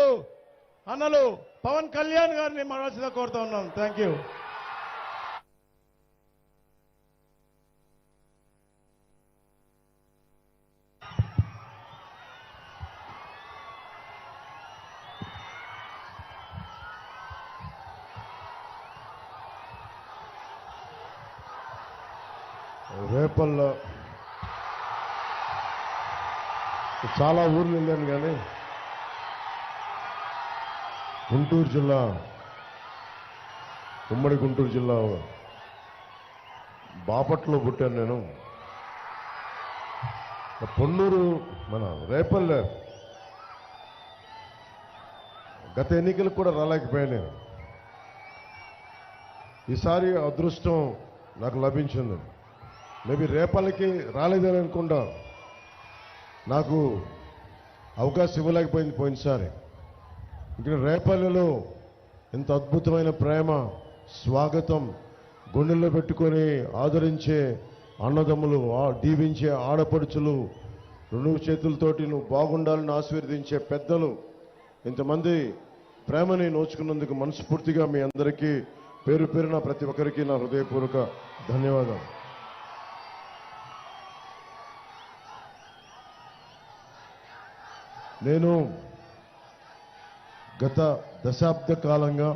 గౌరవనీయులు అన్నలు పవన్ కళ్యాణ్ గారిని మనసుగా కోరుతా ఉన్నాం. థ్యాంక్ యూ రేపల్లో చాలా ఊర్లు వెళ్ళాను కానీ గుంటూరు జిల్లా ఉమ్మడి గుంటూరు జిల్లా బాపట్లో పుట్టాను నేను. పొన్నూరు మన రేపల్లె గత ఎన్నికలకు కూడా రాలేకపోయాను నేను. ఈసారి అదృష్టం నాకు లభించింది. మేబీ రేపల్లకి రాలేదని అనుకుంటా. నాకు అవకాశం ఇవ్వలేకపోయింది పోయినసారి. ఇక్కడ రేపల్లెలో ఇంత అద్భుతమైన ప్రేమ స్వాగతం గుండెల్లో పెట్టుకొని ఆదరించే అన్నదమ్ములు దీవించే ఆడపడుచులు రెండు చేతులతోటి నువ్వు బాగుండాలని ఆశీర్వదించే పెద్దలు ఇంతమంది ప్రేమని నోచుకున్నందుకు మనస్ఫూర్తిగా మీ అందరికీ పేరు పేరున ప్రతి ఒక్కరికి నా హృదయపూర్వక ధన్యవాదాలు. నేను గత దశాబ్ద కాలంగా